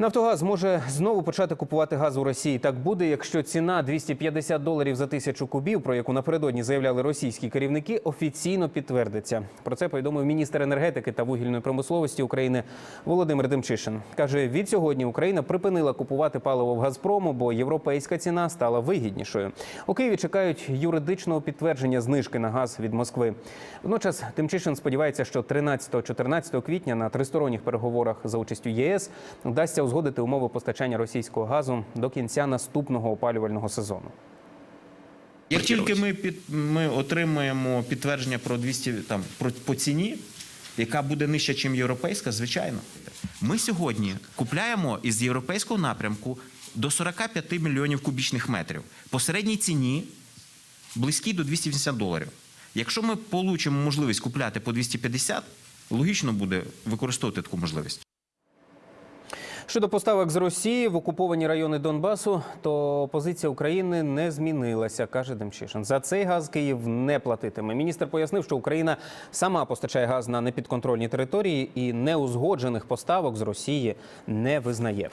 Нафтогаз може знову почати купувати газ у Росії. Так буде, якщо ціна 250 доларів за тисячу кубів, про яку напередодні заявляли російські керівники, офіційно підтвердиться. Про це повідомив міністр енергетики та вугільної промисловості України Володимир Демчишин. каже: від сьогодні Україна припинила купувати паливо в Газпрому, бо європейська ціна стала вигіднішою. У Києві чекають юридичного підтвердження знижки на газ від Москви. Водночас Демчишин сподівається, що 13-14 квітня на тристоронніх переговорах за участю ЄС вдасться узгодити умови постачання російського газу до кінця наступного опалювального сезону. Як тільки ми під ми отримаємо підтвердження про 200 там про по ціні, яка буде нижча, ніж європейська, звичайно. Ми сьогодні купляємо із європейського напрямку до 45 мільйонів кубічних метрів. По середній ціні близькій до 280 доларів. Якщо ми получимо можливість купляти по 250, логічно буде використовувати таку можливість. Щодо поставок з Росії в окуповані райони Донбасу, то позиція України не змінилася, каже Демчишин. За цей газ Київ не платитиме. Міністр пояснив, що Україна сама постачає газ на непідконтрольні території і неузгоджених поставок з Росії не визнає.